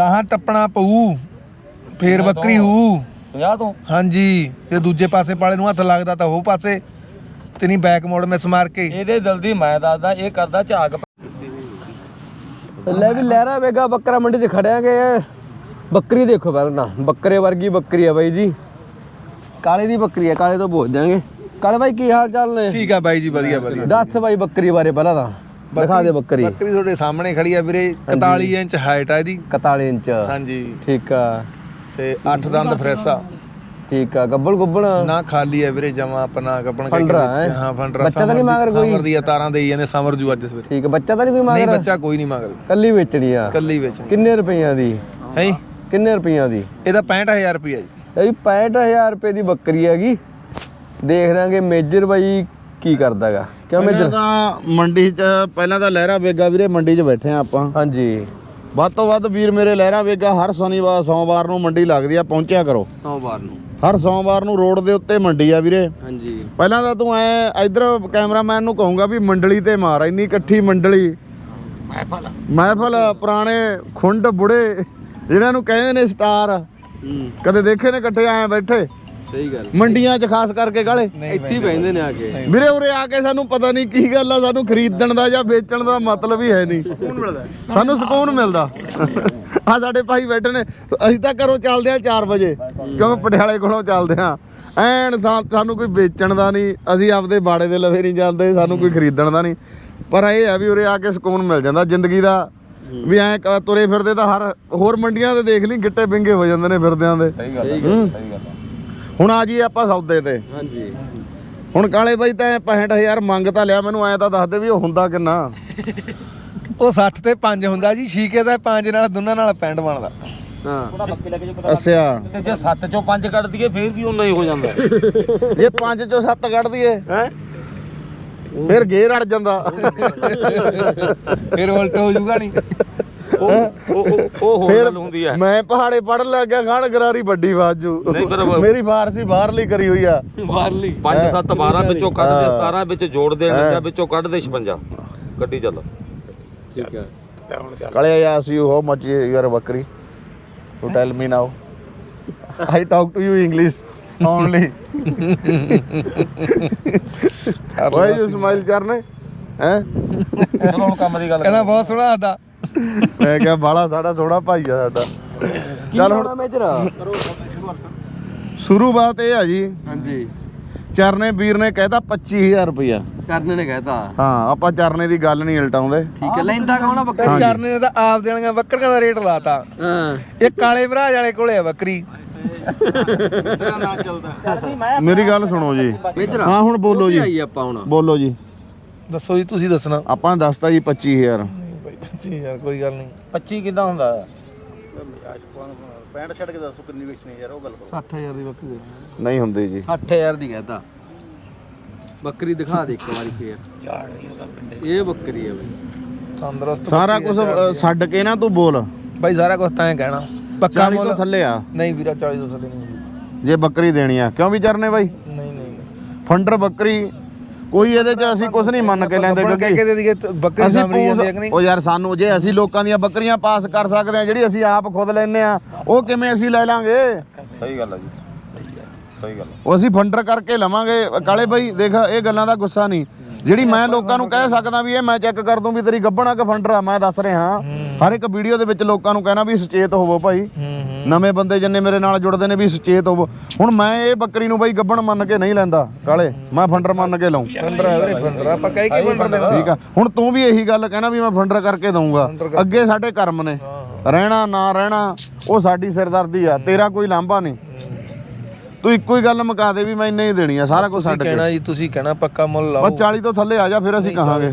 ਗਾਹਾਂ ਟੱਪਣਾ ਪਊ ਫੇਰ ਬੱਕਰੀ ਹੂ। 50 ਤੋਂ? ਹਾਂਜੀ ਜੇ ਦੂਜੇ ਪਾਸੇ ਪਾਲੇ ਨੂੰ ਹੱਥ ਲੱਗਦਾ ਤਾਂ ਉਹ ਪਾਸੇ ਤੇ ਨਹੀਂ ਬੈਕ ਮੋੜ ਮਿਸ ਮਾਰ ਕੇ। ਇਹਦੇ ਜਲਦੀ ਮੈਂ ਦੱਸਦਾ ਇਹ ਕਰਦਾ ਝਾਕ। ਲੈ ਵੀ ਲਹਿਰਾ ਵੇਗਾ ਬੱਕਰਾ ਮੰਡੀ 'ਚ ਖੜਿਆਂਗੇ। ਬੱਕਰੀ ਦੇਖੋ ਪਹਿਲਾਂ ਤਾਂ ਬੱਕਰੇ ਵਰਗੀ ਬੱਕਰੀ ਆ ਬਾਈ ਜੀ। ਕਾਲੇ ਦੀ ਬੱਕਰੀ ਆ ਕਾਲੇ ਤੋਂ ਪੁੱਛ ਜਾਾਂਗੇ ਕਾਲੇ ਬਾਈ ਕੀ ਹਾਲ ਚਾਲ ਨੇ? ਠੀਕ ਆ ਬਾਈ ਜੀ ਵਧੀਆ ਵਧੀਆ। ਦੱਸ ਬਾਈ ਬੱਕਰੀ ਬਾਰੇ ਪਹਿਲਾਂ ਤਾਂ। ਦਿਖਾ ਦੇ ਬੱਕਰੀ। ਬੱਕਰੀ ਤੁਹਾਡੇ ਸਾਹਮਣੇ ਖੜੀ ਆ ਵੀਰੇ 41 ਇੰਚ ਹਾਈਟ ਆ ਇਹਦੀ। 41 ਇੰਚ। ਹਾਂਜੀ। ਠੀਕ ਆ। ਤੇ 8 ਦੰਦ ਫਰੈਸ ਠੀਕ ਆ ਗੱਬਲ ਗੁੱਬਲ। ਨਾ ਖਾਲੀ ਆ ਵੀਰੇ ਜਮਾ ਆਪਣਾ ਗੱਪਣ ਕੇ ਵਿੱਚ। ਹੈ? ਹਾਂ ਫੰਡਰਾ ਬੱਚਾ ਤਾਂ ਨਹੀਂ ਮਗਰ ਕੋਈ? ਸਮਰ ਦੀਆਂ ਤਾਰਾਂ ਦੇਈ ਜਾਂਦੇ ਸਮਰ ਜੂ ਅੱਜ ਸਵੇਰੇ। ਠੀਕ ਆ ਬੱਚਾ ਤਾਂ ਨਹੀਂ ਕੋਈ ਨਹੀਂ ਮੰਗ ਬੱਚਾ ਕੋਈ ਨਹੀਂ ਮਗਰ। ਕੱਲੀ ਵੇਚਣੀ ਆ। ਕੱਲੀ ਵੇਚਣੀ ਕਿੰਨੇ ਰੁਪਈਆਂ ਦੀ? ਹੈ? ਕਿੰਨੇ ਰੁਪਈਆਂ ਦੀ? ਇਹਦਾ 65000 ਰੁਪਿਆ ਜੀ। ਇਹ 65000 ਰੁਪਏ ਦੀ ਬੱਕਰੀ ਹੈਗੀ। ਦੇਖ ਰਾਂਗੇ ਮੇਜਰ ਬਾਈ ਕੀ ਕਰਦਾਗਾ ਕਿਉਂ ਪਹਿਲਾਂ ਮੇਜਰ ਤਾਂ ਮੰਡੀ 'ਚ ਪਹਿਲਾਂ ਤਾਂ ਲਹਿਰਾ ਵੇਗਾ ਵੀਰੇ ਮੰਡੀ 'ਚ ਬੈਠੇ ਆ ਆਪਾਂ। ਹਾਂਜੀ। ਵੱਧ ਤੋਂ ਵੱਧ ਵੀਰ ਮੇਰੇ ਲਹਿਰਾ ਵੇਗਾ ਹਰ ਸ਼ਨੀਵਾਰ ਸੋਮਵਾਰ ਨੂੰ ਮੰਡੀ ਲੱਗਦੀ ਆ ਪਹੁੰਚਿਆ ਕਰੋ। ਸੋਮਵਾਰ ਨੂੰ। ਹਰ ਸੋਮਵਾਰ ਨੂੰ ਰੋਡ ਦੇ ਉੱਤੇ ਮੰਡੀ ਆ ਵੀਰੇ। ਹਾਂਜੀ। ਪਹਿਲਾਂ ਤਾਂ ਤੂੰ ਐ ਇਧਰ ਕੈਮਰਾਮੈਨ ਨੂੰ ਕਹੂੰਗਾ ਵੀ ਮੰਡਲੀ ਤੇ ਮਾਰ ਇੰਨੀ ਇਕੱਠੀ ਮੰਡਲੀ। ਮਹਿਫਲ। ਮਹਿਫਲ ਪੁਰਾਣੇ ਖੁੰਡ ਬੁੜੇ ਜਿਹਨਾਂ ਨੂੰ ਕਹਿੰਦੇ ਨੇ ਸਟਾਰ। ਕਦੇ ਦੇਖੇ ਨੇ ਇਕੱਠੇ ਐ ਬੈਠੇ? ਸਹੀ ਗੱਲ। ਮੰਡੀਆਂ 'ਚ ਖਾਸ ਕਰਕੇ ਗਾਲੇ। ਇੱਥੇ ਬੈਠਦੇ ਨੇ ਆ ਕੇ। ਵੀਰੇ ਉਰੇ ਆ ਕੇ ਸਾਨੂੰ ਪਤਾ ਨਹੀਂ ਕੀ ਗੱਲ ਆ ਸਾਨੂੰ ਖਰੀਦਣ ਦਾ ਜਾਂ ਵੇਚਣ ਦਾ ਮਤਲਬ ਹੀ ਹੈ ਨਹੀਂ। ਸਕੂਨ ਮਿਲਦਾ। ਸਾਨੂੰ ਸਕੂਨ ਮਿਲਦਾ। ਆ ਸਾਡੇ ਭਾਈ ਬੈਠੇ ਨੇ ਅਸੀਂ ਤਾਂ ਘਰੋਂ ਚੱਲਦੇ ਆ 4 ਵਜੇ ਕਿਉਂਕਿ ਪਟਿਆਲੇ ਕੋਲੋਂ ਚੱਲਦੇ ਆ। ਐਨ ਸਾਨੂੰ ਕੋਈ ਵੇਚਣ ਦਾ ਨਹੀਂ ਅਸੀਂ ਆਪਦੇ ਬਾੜੇ ਦੇ ਲਵੇ ਨਹੀਂ ਜਾਂਦੇ ਸਾਨੂੰ ਕੋਈ ਖਰੀਦਣ ਦਾ ਨਹੀਂ। ਪਰ ਇਹ ਆ ਵੀ ਉਰੇ ਆ ਕੇ ਸਕੂਨ ਮਿਲ ਜਾਂਦਾ ਜ਼ਿੰਦਗੀ ਦਾ ਵੀ ਐ ਤੁਰੇ ਫਿਰਦੇ ਤਾਂ ਹਰ ਹੋਰ ਮੰਡੀਆਂ ਤੇ ਦੇਖ ਲਈ ਗਿੱਟੇ ਬਿੰਗੇ ਹੋ ਜਾਂਦੇ ਨੇ ਫਿਰਦਿਆਂ ਦੇ। ਸਹੀ ਗੱਲ। ਸਹੀ ਗੱਲ ਹੁਣ ਆ ਜੀ ਆਪਾਂ ਸੌਦੇ ਤੇ। ਹਾਂਜੀ। ਹੁਣ ਕਾਲੇ ਬਾਈ ਤਾਂ 65000 ਮੰਗ ਤਾਂ ਲਿਆ ਮੈਨੂੰ ਐ ਤਾਂ ਦੱਸ ਦੇ ਵੀ ਉਹ ਹੁੰਦਾ ਕਿੰਨਾ। ਉਹ 60 ਤੇ 5 ਹੁੰਦਾ ਜੀ ਛੀਕੇ ਦਾ 5 ਨਾਲ ਦੋਨਾਂ ਨਾਲ ਪੈਂਟ ਬਣਦਾ। ਹਾਂ। ਅੱਛਾ। ਤੇ ਜੇ 7 ਚੋਂ 5 ਕੱਢ ਦਈਏ ਫੇਰ ਵੀ ਉਹਨਾਂ ਹੀ ਹੋ ਜਾਂਦਾ। ਜੇ 5 ਚੋਂ 7 ਕੱਢ ਦਈਏ ਹੈ? ਫਿਰ ਗੇਰ ਅੜ ਜਾਂਦਾ। ਫਿਰ ਉਲਟ ਹੋ ਜੂਗਾ ਨਹੀਂ ਉਹ ਉਹ ਉਹ- ਉਹ ਹੋਰ ਗੱਲ ਹੁੰਦੀ ਹੈ ਮੈਂ ਪਹਾੜੇ ਪੜਨ ਲੱਗ ਗਿਆ ਖਾਣ ਗਰਾਰੀ ਵੱਡੀ ਬਾਜੂ ਨਹੀਂ, ਪਰ- ਮੇਰੀ ਫਾਰਸੀ ਬਾਹਰਲੀ ਕਰੀ ਹੋਈ ਆ। ਬਾਹਰਲੀ। 5 7 12 ਵਿੱਚੋਂ ਕੱਢ ਦੇ 17 ਵਿੱਚ ਜੋੜ ਦੇ ਲੈਂਦਾ ਵਿੱਚੋਂ ਕੱਢ ਦੇ 56 ਗੱਡੀ ਚੱਲ। ਠੀਕ ਆ। ਕਾਲੇ I ask you how much you are ਬੱਕਰੀ। to tell me now I talk to you English only why you smile ਚਰਨੇ ਹੈ? ਚਲੋ ਹੁਣ ਕੰਮ ਦੀ ਗੱਲ ਕਹਿੰਦਾ ਬਹੁਤ ਸੋਹਣਾ ਆਦਾ ਮੈਂ ਕਿਹਾ ਬਾਲਾ ਸਾਡਾ ਥੋੜਾ ਭਾਈ ਆ ਸਾਡਾ। ਚੱਲ ਹੁਣ ਮੇਜਰ? ਸ਼ੁਰੂਆਤ ਇਹ ਆ ਜੀ। ਹਾਂਜੀ। ਚਰਨੇ ਵੀਰ ਨੇ ਕਹਿਤਾ 25000 ਰੁਪਇਆ ਚਰਨੇ ਨੇ ਕਹਿਤਾ। ਹਾਂ ਆਪਾਂ ਚਰਨੇ ਦੀ ਗੱਲ ਨਹੀਂ ਉਲਟਾਉਂਦੇ। ਠੀਕ ਹੈ ਲੈਂਦਾ ਕੌਣ ਆ ਬੱਕਰੀ? ਚਰਨੇ ਨੇ ਤਾਂ ਆਪ ਦੇਣੀਆਂ ਬੱਕਰੀਆਂ ਦਾ ਰੇਟ ਲਾਤਾ। ਹਾਂ। ਇਹ ਕਾਲੇ ਭਰਾਜ ਵਾਲੇ ਕੋਲੇ ਆ ਬੱਕਰੀ। ਮੇਰੀ ਗੱਲ ਸੁਣੋ ਜੀ। ਮੇਜਰ ਹਾਂ ਹੁਣ ਬੋਲੋ ਜੀ। ਆਈ ਆਪਾਂ ਹੁਣ। ਬੋਲੋ ਜੀ। ਦੱਸੋ ਜੀ ਤੁਸੀਂ ਦੱਸਣਾ। ਆਪਾਂ ਦੱਸਤਾ ਜੀ 25000 ਯਾਰ ਕੋਈ ਗੱਲ ਨਹੀਂ। 25 ਕਿੰਨਾ ਹੁੰਦਾ 60000 ਦੀ ਬੱਕਰੀ ਨਹੀਂ ਹੁੰਦੀ ਜੀ। 60000 ਦੀ ਕਹਿਤਾ ਬੱਕਰੀ ਦਿਖਾ ਦੇ ਇੱਕ ਵਾਰੀ ਫੇਰ। ਇਹ ਬੱਕਰੀ ਹੈ ਬਈ। ਤੰਦਰੁਸਤ ਸਾਰਾ ਕੁਝ ਛੱਡ ਕੇ ਨਾ ਤੂੰ ਬੋਲ। ਬਾਈ ਸਾਰਾ ਕੁਝ ਤਾਂ ਐ ਕਹਿਣਾ। ਪੱਕਾ 40 ਮੁੱਲ ਤੋਂ ਥੱਲੇ ਆ। ਨਹੀਂ ਵੀਰਾ 40 ਤੋਂ ਥੱਲੇ ਨਹੀਂ ਹੁੰਦੀ। ਜੇ ਬੱਕਰੀ ਦੇਣੀ ਆ। ਕਿਉਂ ਵੀ ਚਰਨੇ ਬਾਈ? ਨਹੀਂ ਨਹੀਂ ਨਹੀਂ। ਫੰਡਰ ਬੱਕਰੀ ਕੋਈ ਇਹਦੇ ਚ ਅਸੀਂ ਕੁਝ ਨਹੀਂ ਮੰਨ ਕੇ ਲੈਂਦੇ ਹੁਣ ਕਹਿ ਕੇ ਕਿਉਂਕਿ ਦੇ ਦਈਏ ਤਾਂ ਬੱਕਰੀ ਅਸੀਂ ਸਾਹਮਣੇ ਜਾਂਦੀ ਹੈ ਕਿ ਪੂਸ- ਨਹੀਂ? ਉਹ ਯਾਰ ਸਾਨੂੰ ਜੇ ਅਸੀਂ ਲੋਕਾਂ ਦੀਆਂ ਬੱਕਰੀਆਂ ਪਾਸ ਕਰ ਸਕਦੇ ਆ ਜਿਹੜੀ ਅਸੀਂ ਆਪ ਖੁਦ ਲੈਨੇ ਆ ਉਹ ਕਿਵੇਂ ਅਸੀਂ ਲੈ ਲਾਂਗੇ? ਸਹੀ ਗੱਲ ਹੈ ਜੀ। ਸਹੀ ਗੱਲ ਉਹ ਅਸੀਂ ਫੰਡਰ ਕਰਕੇ ਲਵਾਂਗੇ। ਕਾਲੇ ਬਾਈ ਦੇਖ ਇਹ ਗੱਲਾਂ ਦਾ ਗੁੱਸਾ ਨਹੀਂ। ਜਿਹੜੀ ਮੈਂ ਲੋਕਾਂ ਨੂੰ ਕਹਿ ਸਕਦਾ ਵੀ ਇਹ ਮੈਂ ਚੈੱਕ ਕਰ ਦੂੰ ਵੀ ਤੇਰੀ ਗੱਬਣਾ ਕਿ ਫੰਡਰ ਆ ਮੈਂ ਦੱਸ ਰਿਹਾ। ਹਰ ਇੱਕ ਵੀਡੀਓ ਦੇ ਵਿੱਚ ਲੋਕਾਂ ਨੂੰ ਕਹਿਣਾ ਵੀ ਸੁਚੇਤ ਹੋਵੋ ਭਾਈ। ਨਵੇਂ ਬੰਦੇ ਜਿੰਨੇ ਮੇਰੇ ਨਾਲ ਜੁੜਦੇ ਨੇ ਵੀ ਸੁਚੇਤ ਹੋਵੋ। ਹੁਣ ਮੈਂ ਇਹ ਬੱਕਰੀ ਨੂੰ ਬਾਈ ਗੱਬਣ ਮੰਨ ਕੇ ਨਹੀਂ ਲੈਂਦਾ ਕਾਲੇ। ਮੈਂ ਫੰਡਰ ਮੰਨ ਕੇ ਲਾਉਂ ਫੰਡਰ ਹੈ ਵੀਰੇ ਫੰਡਰ ਆਪਾਂ ਕਹਿ ਕੇ ਫੰਡਰ ਦੇਣਾ ਠੀਕ ਆ। ਹੁਣ ਤੂੰ ਵੀ ਇਹੀ ਗੱਲ ਕਹਿਣਾ ਵੀ ਮੈਂ ਫੰਡਰ ਕਰਕੇ ਦਊਂਗਾ। ਅੱਗੇ ਸਾਡੇ ਕਰਮ ਨੇ। ਰਹਿਣਾ ਨਾ ਰਹਿਣਾ ਉਹ ਸਾਡੀ ਸਿਰਦਰਦੀ ਆ। ਤੇਰਾ ਕੋਈ ਲਾਂਭਾ ਨਹੀਂ। ਤੂੰ ਇੱਕੋ ਹੀ ਗੱਲ ਮੁਕਾ ਦੇ ਵੀ ਮੈਂ ਇੰਨੇ ਹੀ ਦੇਣੀ ਆ ਸਾਰਾ ਕੁਝ ਛੱਡ ਕੇ ਕਹਿਣਾ ਜੀ ਤੁਸੀਂ ਕਹਿਣਾ ਪੱਕਾ ਮੁੱਲ ਲਾਓ। ਬਸ 40 ਤੋਂ ਥੱਲੇ ਆ ਜਾ ਫਿਰ ਅਸੀਂ ਕਹਾਂਗੇ।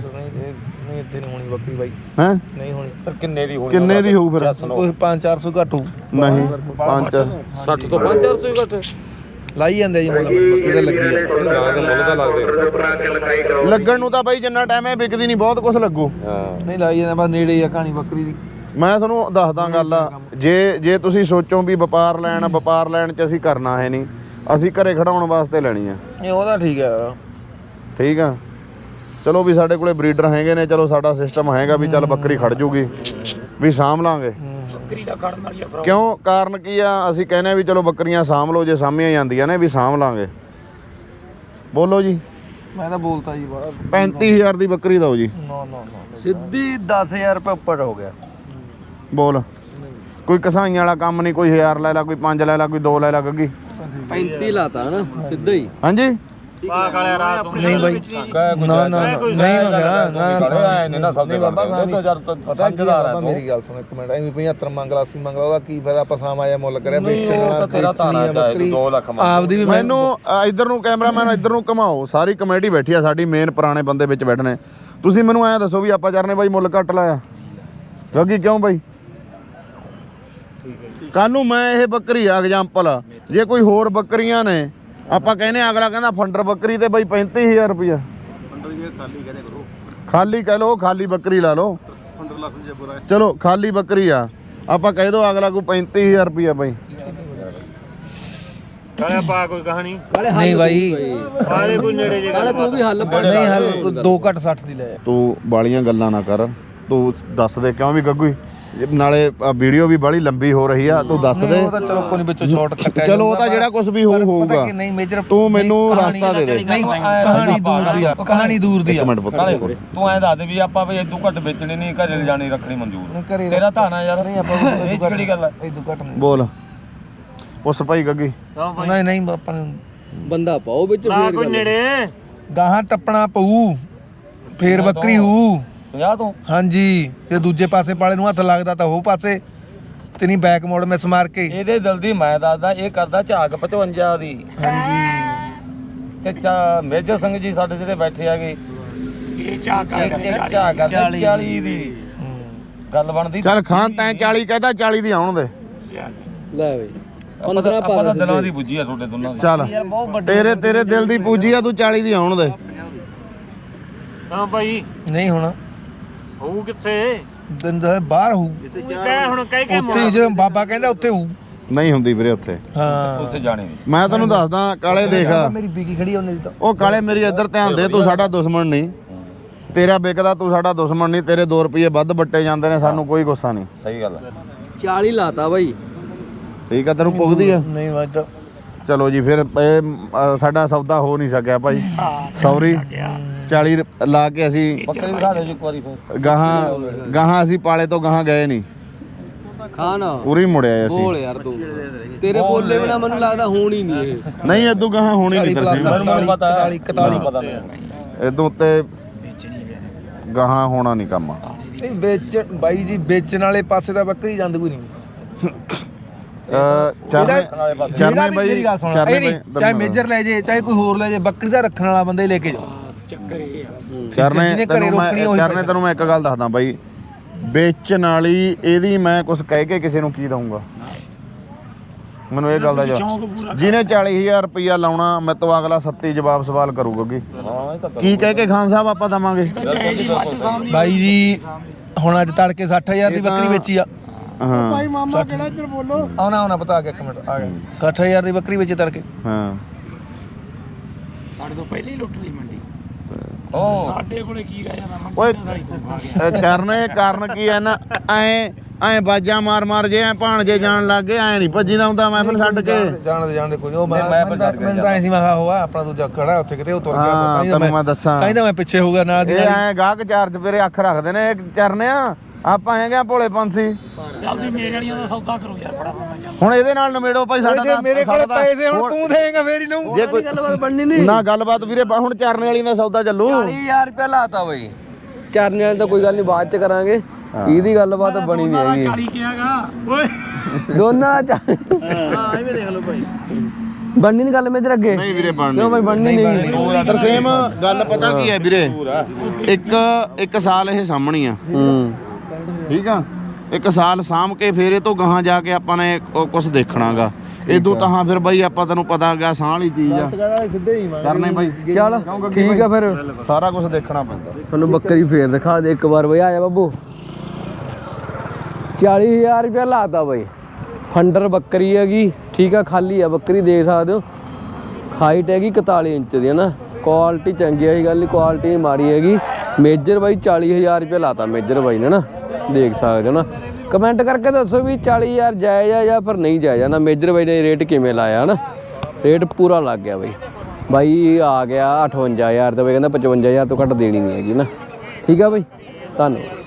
ਇੱਥੇ ਨਹੀਂ ਹੋਣੀ ਬੱਕਰੀ ਬਾਈ। ਹੈ? ਨਹੀਂ ਹੋਣੀ। ਪਰ ਕਿੰਨੇ ਦੀ ਹੋਣੀ? ਕਿੰਨੇ ਦੀ ਹੋਊ ਫਿਰ? ਕੋਈ 5-400 ਘੱਟ ਹੋਊ। ਨਹੀਂ 5 60 ਤੋਂ 5400 ਹੀ ਘੱਟ। ਲਾਈ ਜਾਂਦੇ ਜੀ ਮੁੱਲ ਬੱਕਰੀ ਦਾ ਲੱਗੀ ਆ। ਲਾ ਕੇ ਮੁੱਲ ਦਾ ਲੱਗਦੇ। ਲੱਗਣ ਨੂੰ ਤਾਂ ਬਾਈ ਜਿੰਨਾ ਟਾਈਮ ਇਹ ਵਿਕਦੀ ਨਹੀਂ ਬਹੁਤ ਕੁਝ ਲੱਗੂ। ਹਾਂ। ਨਹੀਂ ਲਾਈ ਜਾਂਦੇ ਬਸ ਨੇੜੇ ਆ ਕਹਾਣੀ ਬੱਕਰੀ ਦੀ। ਮੈਂ ਤੁਹਾਨੂੰ ਦੱਸਦਾ ਗੱਲ। ਆ ਜੇ ਜੇ ਤੁਸੀਂ ਸੋਚੋ ਵੀ ਵਪਾਰ ਲੈਣ ਵਪਾਰ ਲੈਣ ਚ ਅਸੀਂ ਕਰਨਾ ਹੈ ਨਹੀਂ ਅਸੀਂ ਘਰੇ ਖੜਾਉਣ ਵਾਸਤੇ ਲੈਣੀ ਆ। ਇਹ ਉਹਦਾ ਠੀਕ ਆ। ਠੀਕ ਆ? ਚਲੋ ਵੀ ਸਾਡੇ ਕੋਲੇ ਬਰੀਡਰ ਹੈਗੇ ਨੇ ਚਲੋ ਸਾਡਾ ਸਿਸਟਮ ਹੈਗਾ ਵੀ ਚੱਲ ਬੱਕਰੀ ਖੜ ਜੂਗੀ। ਵੀ ਸਾਂਭ ਲਾਂਗੇ। ਬੱਕਰੀ ਦਾ ਖੜਨ ਵਾਲੀ ਆ ਕਿਉਂ? ਕਾਰਨ ਕੀ ਆ? ਅਸੀਂ ਕਹਿੰਦੇ ਆ ਵੀ ਚਲੋ ਬੱਕਰੀਆਂ ਸਾਂਭ ਲਓ ਜੇ ਸਾਂਭੀਆਂ ਜਾਂਦੀਆਂ ਨੇ ਵੀ ਸਾਂਭ ਲਾਂਗੇ। ਬੋਲੋ ਜੀ। ਮੈਂ ਤਾਂ ਬੋਲਤਾ ਜੀ ਬੜਾ 35000 ਦੀ ਬੱਕਰੀ ਦਿਓ ਜੀ। ਨਾ ਨਾ ਨਾ ਸਿੱਧੀ 10000 ਰੁਪਏ ਉੱਪਰ ਹੋ ਗਿਆ। ਬੋਲ। ਕੋਈ ਕਸਾਈਆਂ ਵਾਲਾ ਕੰਮ ਨਹੀਂ ਕੋਈ 1000 ਲੈ ਲਾ ਕੋਈ 5 ਲੈ ਲਾ ਕੋਈ 2 ਲੈ ਲਾ ਗੱਗੀ। 35 ਲਾਤਾ ਨਾ ਸਿੱਧਾ ਹੀ। ਹਾਂਜੀ। ਪਾਕ ਵਾਲਿਆ ਰਾਤ ਨੂੰ। ਨਹੀਂ ਬਾਈ ਨਾ ਨਾ ਨਾ, ਨਹੀਂ ਮੰਗਿਆ ਨਾ ਇਹਨੇ ਨਾ ਸੌਦੇ ਕਰਦੇ ਦੇਖੋ ਯਾਰ ਸਮਝਦਾਰ ਹੈ ਮੇਰੀ ਗੱਲ ਸੁਣ ਇੱਕ ਮਿੰਟ ਐਵੇਂ 75 ਮੰਗਲਾ ਸੀ ਮੰਗਲਾ ਉਹਦਾ ਕੀ ਫਾਇਦਾ ਆਪਾਂ ਸਾਮ ਆਇਆ ਮੁੱਲ ਕਰਿਆ ਵੇਚਣ ਵਾਲਾ ਤੇਰਾ ਤਾਣਾ ਚਾਹੇ 2 ਲੱਖ ਮੰਗ ਆਪਦੀ ਵੀ ਮੈਂ ਮੈਨੂੰ ਅ, ਇੱਧਰ ਨੂੰ ਕੈਮਰਾਮੈਨ ਇੱਧਰ ਨੂੰ ਘਮਾਓ। ਸਾਰੀ ਕਮੇਟੀ ਬੈਠੀ ਆ ਸਾਡੀ ਮੇਨ ਪੁਰਾਣੇ ਬੰਦੇ ਵਿੱਚ ਬੈਠਨੇ ਤੁਸੀਂ ਮੈਨੂੰ ਐਂ ਦੱਸੋ ਵੀ ਆਪਾਂ ਚਰਨੇ ਬਾਈ ਮੁੱਲ ਘੱਟ ਲਾਇਆ। ਕਿਉਂਕਿ ਕਿਉਂ ਬਾਈ? ਕੱਲ ਨੂੰ ਮੈਂ ਇਹ ਬੱਕਰੀ ਆ ਐਗਜ਼ਾਮਪਲ ਜੇ ਕੋਈ ਹੋਰ ਬੱਕਰੀਆਂ ਨੇ ਆਪਾਂ ਕਹਿੰਦੇ ਆ, ਅਗਲਾ ਕਹਿੰਦਾ ਫੰਡਰ ਬੱਕਰੀ ਤੇ ਬਾਈ 35000 ਰੁਪਇਆ ਖਾਲੀ ਕਹਿ ਲਓ ਖਾਲੀ ਬੱਕਰੀ ਲਾ ਲਓ। ਚਲੋ ਖਾਲੀ ਬੱਕਰੀ ਆ। ਆਪਾਂ ਕਹਿ ਦੋ ਅਗਲਾ ਕੋਈ 35000 ਰੁਪਇਆ ਬਾਈ। ਕਾਲੇ ਪਾ ਕੋਈ ਕਹਾਣੀ? ਕਾਲੇ ਨਹੀਂ ਬਾਈ। ਆਲੇ ਕੋਈ ਨੇੜੇ ਜੇ ਕਾਲੇ ਤੂੰ ਵੀ ਹੱਲ ਪੜ ਨਹੀਂ ਹਾਲ 2 ਘੱਟ 60 ਦੀ ਲੈ। ਤੂੰ ਬਾਲੀਆਂ ਗੱਲਾਂ ਨਾ ਕਰ। ਤੂੰ ਦੱਸ ਦੇ ਕਿਉਂ ਵੀ ਗੱਗੂ ਨਾਲੇ ਵੀਡੀਓ ਵੀ ਬੜੀ ਲੰਬੀ ਹੋ ਰਹੀ ਆ ਤੂੰ ਦੱਸ ਦੇ। ਉਹ ਤਾਂ ਚਲੋ ਕੋਈ ਨੀ ਵਿੱਚੋਂ ਸ਼ਾਰਟ ਕੱਟਿਆ ਚਲੋ ਉਹ ਤਾਂ ਜਿਹੜਾ ਕੁਝ ਵੀ ਪਤਾ ਹੋਊਗਾ। ਕਿ ਨਹੀਂ ਮੇਜਰ ਤੂੰ ਮੈਨੂੰ ਰਸਤਾ ਦੇ ਦੇ। ਨਹੀਂ ਕਹਾਣੀ ਦੂਰ ਦੀ ਆ ਕਹਾਣੀ ਦੂਰ ਦੀ ਆ। ਇੱਕ ਮਿੰਟ ਪੁੱਤ ਤੂੰ ਐਂ ਦੱਸ ਦੇ ਵੀ ਆਪਾਂ ਵੀ ਇਦੋਂ ਘੱਟ ਵੇਚਣੀ ਨਹੀਂ ਘਰੇ ਲਿਜਾਣੀ ਰੱਖਣੀ ਮਨਜ਼ੂਰ। ਤੇਰਾ ਧਾਨਾ ਯਾਰ ਨਹੀਂ ਆਪਾਂ ਇਹ 'ਚ ਕਿਹੜੀ ਗੱਲ ਹੈ ਇਹ ਦੂ ਘੱਟ ਨਹੀਂ। ਬੋਲ। ਉਸ ਭਾਈ ਗੱਗੀ। ਨਹੀਂ ਨਹੀਂ ਆਪਾਂ ਬੰਦਾ ਪਾਓ ਵਿੱਚ ਨਾ ਕੋਈ ਨੇੜੇ। ਗਾਹਾਂ ਟੱਪਣਾ ਪਊ ਫੇਰ ਬੱਕਰੀ ਹੂ 50 ਤੋਂ? ਹਾਂਜੀ ਜੇ ਦੂਜੇ ਪਾਸੇ ਪਾਲੇ ਨੂੰ ਹੱਥ ਲੱਗਦਾ ਤਾਂ ਉਹ ਪਾਸੇ ਤੇ ਨਹੀਂ ਬੈਕ ਮੋੜ ਮਿਸ ਮਾਰ ਕੇ। ਇਹਦੇ ਦਿਲ ਦੀ ਮੈਂ ਦੱਸਦਾ ਇਹ ਕਰਦਾ ਝਾਕ 55 ਦੀ। ਹਾਂਜੀ। ਤੇ ਚਾ ਮੇਜਰ ਸਿੰਘ ਜੀ ਸਾਡੇ ਜਿਹੜੇ ਬੈਠੇ ਆਗੇ ਇਹ ਚਾਹ ਕਰ ਝਾਕ ਕਰਦਾ 40 ਦੀ। ਗੱਲ ਬਣਦੀ ਚੱਲ ਖਾਨ ਤੈਂ 40 ਕਹਦਾ 40 ਦੀ ਆਉਣ ਦੇ। ਲੈ ਬਈ ਆਪਾਂ ਤਾਂ- ਆਪਾਂ ਤਾਂ ਦਿਲਾਂ ਦੀ ਬੁੱਝੀ ਆ ਤੁਹਾਡੇ ਦੋਨਾਂ ਦੀ। ਚੱਲ ਤੇਰੇ ਤੇਰੇ ਦਿਲ ਦੀ ਪੂਜੀ ਆ। ਤੂੰ 40 ਦੀ ਆਉਣ ਦੇ। ਹਾਂ ਭਾਈ ਨਹੀਂ ਹੁਣ। ਹੋਊ ਕਿੱਥੇ? ਦਿਨ ਦਾ ਬਾਹਰ ਹੂ। ਕਹਿ ਹੁਣ ਕਹਿ ਕੇ ਉੱਥੇ ਜਿਹੜਾ ਬਾਬਾ ਕਹਿੰਦਾ ਉੱਥੇ ਹੂ ਨਹੀਂ ਹੁੰਦੀ ਵੀਰੇ ਉੱਥੇ। ਹਾਂ। ਉੱਥੇ ਜਾਣੇ ਨਹੀਂ। ਮੈਂ ਤੈਨੂੰ ਦੱਸਦਾ ਕਾਲੇ ਦੇਖ। ਮੇਰੀ ਬੀਗੀ ਖੜੀ ਉਹਨੇ ਦੀ ਤਾਂ। ਉਹ ਕਾਲੇ ਮੇਰੀ ਇੱਧਰ ਧਿਆਨ ਦੇ ਤੂੰ ਸਾਡਾ ਦੁਸ਼ਮਣ ਨਹੀਂ। ਤੇਰਾ ਵਿਕਦਾ ਤੂੰ ਸਾਡਾ ਦੁਸ਼ਮਣ ਨਹੀਂ। ਤੇਰੇ 2 ਰੁਪਏ ਵੱਧ ਬੱਟੇ ਜਾਂਦੇ ਨੇ ਸਾਨੂੰ ਕੋਈ ਗੁੱਸਾ ਨਹੀਂ। ਸਹੀ ਗੱਲ ਹੈ 40 ਲਾਤਾ ਬਾਈ। ਠੀਕ ਆ ਤੈਨੂੰ ਪੁੱਗਦੀ ਆ? ਨਹੀਂ ਵਾਜਾ ਚਲੋ ਜੀ ਫਿਰ ਇਹ ਅ, ਸਾਡਾ ਸੌਦਾ ਹੋ ਨਹੀਂ ਸਕਿਆ ਭਾਈ। ਸੌਰੀ 40 ਰ- ਲਾ ਕੇ ਅਸੀਂ ਬੱਕਰੀ ਦਿਖਾ ਦੇ ਜੀ। ਇੱਕ ਵਾਰੀ ਫਿਰ। ਗਾਹਾਂ ਗਾਹਾਂ ਅਸੀਂ ਪਾਲੇ ਤੋਂ ਗਾਹਾਂ ਗਏ ਨਹੀਂ। ਖਾਣਾ? ਉਰੀ ਮੁੜਿਆ ਅਸੀਂ। ਬੋਲ ਯਾਰ ਤੂੰ। ਤੇਰੇ ਬੋਲੇ ਬਿਨਾ ਮੈਨੂੰ ਲੱਗਦਾ ਹੋਣ ਹੀ ਨਹੀਂ ਇਹ। ਨਹੀਂ ਇਦੋਂ ਗਾਹਾਂ ਹੋਣੀ ਨਹੀਂ ਤਰਸੀ। ਮੈਨੂੰ ਪਤਾ 41 ਪਤਾ ਨਹੀਂ ਇਦੋਂ ਉੱਤੇ ਗਾਹਾਂ ਹੋਣਾ ਨਹੀਂ ਕੰਮ। ਨਹੀਂ ਵੇਚ ਬਾਈ ਜੀ ਵੇਚਣ ਵਾਲੇ ਪਾਸੇ ਤਾਂ ਬੱਕਰੀ ਜਾਂਦੀ ਕੋਈ ਨਹੀਂ। ਅ, ਚਰਨੇ ਜਿਹੜਾ ਚਰਨੇ ਵੀ ਬਾਈ ਮੇਰੀ ਗੱਲ ਸੁਣ। ਚਰਨੇ ਇਹ ਨਹੀਂ ਬਾਈ ਚਾਹੇ ਮੇਜਰ ਲੈ ਜੇ ਚਾਹੇ ਕੋਈ ਹੋਰ ਲੈ ਜੇ ਬੱਕਰੀ ਦਾ ਰੱਖਣ ਵਾਲਾ ਬੰਦਾ ਹੀ ਲੈ ਕੇ ਜਾਓ ਚੱਕਰ ਇਹ ਆ। ਘਰੇ ਤੈਨੂੰ ਰੋਕਣੀ ਮੈਂ ਪੈਸੇ। ਤੈਨੂੰ ਮੈਂ ਇੱਕ ਗੱਲ ਦੱਸਦਾ ਬਾਈ। ਵੇਚਣ ਵਾਲੀ ਇਹਦੀ ਮੈਂ ਕੁਝ ਕਹਿ ਕੇ ਕਿਸੇ ਨੂੰ ਕੀ ਦਊਂਗਾ? ਮੈਨੂੰ ਇਹ ਗੱਲ ਦਾ ਜਵਾਬ ਜਿਹਨੇ 40000 ਰੁਪਇਆ ਲਾਉਣਾ ਮੈਂ ਤੋਂ ਅਗਲਾ 37 ਜਵਾਬ ਸਵਾਲ ਕਰੂਗਾ ਕੀ ਕੀ ਕਹਿ ਕੇ ਖਾਨ ਸਾਹਿਬ ਆਪਾਂ ਦਵਾਂਗੇ? ਬਾਈ ਜੀ ਹੁਣ ਅੱਜ ਤੜਕੇ 60000 ਦੀ ਬੱਕਰੀ ਵੇਚੀ ਆ। ਹਾਂ। ਆਉਣਾ ਆਉਣਾ ਪਤਾ ਆ ਗਿਆ ਇੱਕ ਮਿੰਟ ਆ ਗਿਆ। 60000 ਦੀ ਬੱਕਰੀ ਵੇਚੀ ਤੜਕੇ। ਹਾਂ। ਸਾਡੇ ਤੋਂ ਪਹਿਲੇ ਹੀ ਲੁੱਟ ਲਈ ਮੰਡੀ। ਉਹ ਸਾਡੇ ਕੋਲੇ ਕੀ ਰਹਿ ਜਾਣਾ ਓਏ ਮੰਡੀ ਵਾਲੀ ਤੋਂ ਖਾ ਗਿਆ। ਇਹ ਕਰਨੇ ਕਾਰਨ ਕੀ ਹੈ ਨਾ ਐ ਐ ਬਾਜਾਂ ਮਾਰ ਮਾਰ ਜੇ ਐ ਭਾਣਜੇ ਜਾਣ ਲੱਗ ਗਏ ਐ ਨਹੀਂ ਭੱਜੀਦਾ ਹੁੰਦਾ ਮੈਂ ਫਿਰ ਛੱਡ ਕੇ। ਜਾਣਦੇ ਜਾਣਦੇ ਕੋਈ ਉਹ ਮੈਂ ਮੈਂ ਮੈਂ ਤਾਂ ਮੈਂ ਤਾਂ ਐਸੀ ਮੈਂ ਕਿਹਾ ਹੋਆ ਆਪਣਾ ਦੂਜਾ ਖੜਾ ਉੱਥੇ ਕਿਤੇ ਉਹ ਤੁਰ ਗਿਆ ਹਾਂ, ਤਾਂ ਹੀ ਤਾਂ ਤੈਨੂੰ ਮੈਂ ਦੱਸਾਂ। ਕਹਿੰਦਾ ਮੈਂ ਪਿੱਛੇ ਹੋ ਗਿਆ ਨਾਲ ਦੀ ਇਹ ਨਾਲ ਐ ਗਾਹਕ ਚਾਰਜ ਪੇਰੇ ਅੱਖ ਰੱਖਦੇ ਨੇ ਇਹ ਚਰਨਿਆ। ਆਪਾਂ ਹੈਗੇ ਆ ਭੋਲੇ ਪੰਛੀ। ਜਲਦੀ ਮੇਰੇ ਵਾਲੀਆਂ ਦਾ ਸੌਦਾ ਕਰੋ ਯਾਰ ਬੜਾ ਹੁਣ ਇਹਦੇ ਨਾਲ ਨਵੇੜੋ ਭਾਈ ਸਾਡਾ ਜੇ ਤਾਂ- ਮੇਰੇ ਕੋਲ ਸਾਡਾ ਤਾਂ- ਪੈਸੇ ਹੁਣ ਤੂੰ ਦੇਂਗਾ ਫੇਰ ਹੀ ਲਊ ਜੇ ਕੋਈ ਗੱਲਬਾਤ ਬਣਨੀ ਨਹੀਂ। ਨਾ ਗੱਲਬਾਤ ਵੀਰੇ ਬਾ- ਹੁਣ ਚਰਨੇ ਵਾਲੀ ਦਾ ਸੌਦਾ ਚੱਲੂ। 40000 ਰੁਪਏ ਲਾਤਾ ਬਾਈ। ਚਰਨੇ ਵਾਲੇ ਤਾਂ ਕੋਈ ਗੱਲ ਨਹੀਂ ਬਾਅਦ ਚ ਕਰਾਂਗੇ। ਇਹਦੀ ਗੱਲਬਾਤ ਬਣੀ ਨਹੀਂ ਹੈਗੀ। 40 ਕਿਹਾਗਾ ਓਏ। ਦੋਨਾਂ ਚ ਹਾਂ ਐਵੇਂ ਦੇਖ ਲਓ ਭਾਈ। ਬਣਨੀ ਨਹੀਂ ਗੱਲ ਮੇਰੇ ਅੱਗੇ? ਨਹੀਂ ਵੀਰੇ ਬਣ ਕਿਉਂ ਭਾਈ ਬਣਨੀ ਨਹੀਂ ਤਰਸੇਮ ਗੱਲ ਪਤਾ ਕੀ ਹੈ ਵੀਰੇ? ਇੱਕ ਇੱਕ ਸਾਲ ਇਹ ਸਾਹਮਣੀ ਆ। ਹੂੰ। ਠੀਕ ਆ? ਇੱਕ ਸਾਲ ਸਾਂਭ ਕੇ ਫੇਰ ਇਹ ਤੋਂ ਗਾਹਾਂ ਜਾ ਕੇ ਆਪਾਂ ਨੇ ਕੁਝ ਦੇਖਣਾਗਾ। ਇਦੋਂ ਤਾਂ ਫਿਰ ਬਾਈ ਆਪਾਂ ਤੈਨੂੰ ਪਤਾ ਗਿਆ ਸਾਹ ਵਾਲੀ ਚੀਜ਼ ਆ। ਕਰਨੇ ਬਾਈ। ਚੱਲ ਠੀਕ ਆ ਫਿਰ। ਸਾਰਾ ਕੁਝ ਦੇਖਣਾ ਪੈਂਦਾ। ਤੁਹਾਨੂੰ ਬੱਕਰੀ ਫੇਰ ਦਿਖਾ ਦੇ ਇੱਕ ਵਾਰ ਬਈ ਆ ਜਾ ਬੱਬੂ। 40000 ਰੁਪਏ ਲਾਤਾ ਬਈ। ਫੰਡਰ ਬੱਕਰੀ ਹੈਗੀ ਠੀਕ ਆ ਖਾਲੀ ਆ ਬੱਕਰੀ ਦੇਖ ਸਕਦੇ ਹੋ। ਹਾਈਟ ਹੈਗੀ 41 ਇੰਚ ਦੀ ਹੈ ਨਾ? ਕੁਆਲਿਟੀ ਚੰਗੀ ਹੈ ਗੱਲ ਨਹੀਂ ਕੁਆਲਿਟੀ ਮਾੜੀ ਹੈਗੀ। ਮੇਜਰ ਬਾਈ 40000 ਰੁਪਏ ਲਾਤਾ, ਮੇਜਰ ਬਾਈ ਨੇ ਨਾ, ਦੇਖ ਸਕਦੇ ਹੋ ਨਾ। ਕਮੈਂਟ ਕਰਕੇ ਦੱਸੋ ਵੀ 40000 ਜਾਇਜ਼ ਆ ਜਾਂ ਫਿਰ ਨਹੀਂ ਜਾਇਜ਼ ਆ ਨਾ, ਮੇਜਰ ਬਾਈ ਨੇ ਰੇਟ ਕਿਵੇਂ ਲਾਇਆ ਨਾ ਰੇਟ ਪੂਰਾ ਲੱਗ ਗਿਆ ਬਾਈ। ਬਾਈ ਆ ਗਿਆ 58000 ਤੇ ਬਾਈ ਕਹਿੰਦਾ 55000 ਤੋਂ ਘੱਟ ਦੇਣੀ ਨਹੀਂ ਹੈਗੀ ਨਾ। ਠੀਕ ਆ ਬਾਈ, ਧੰਨਵਾਦ।